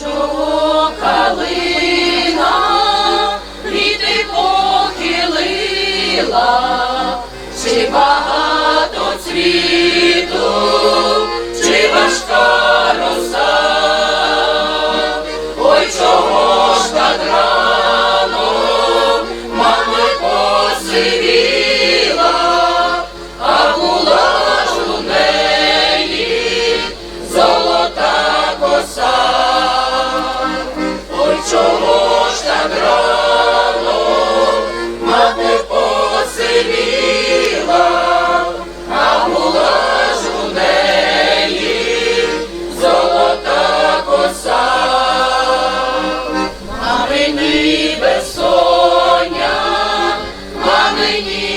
Чого калина квіти похилила, чи мені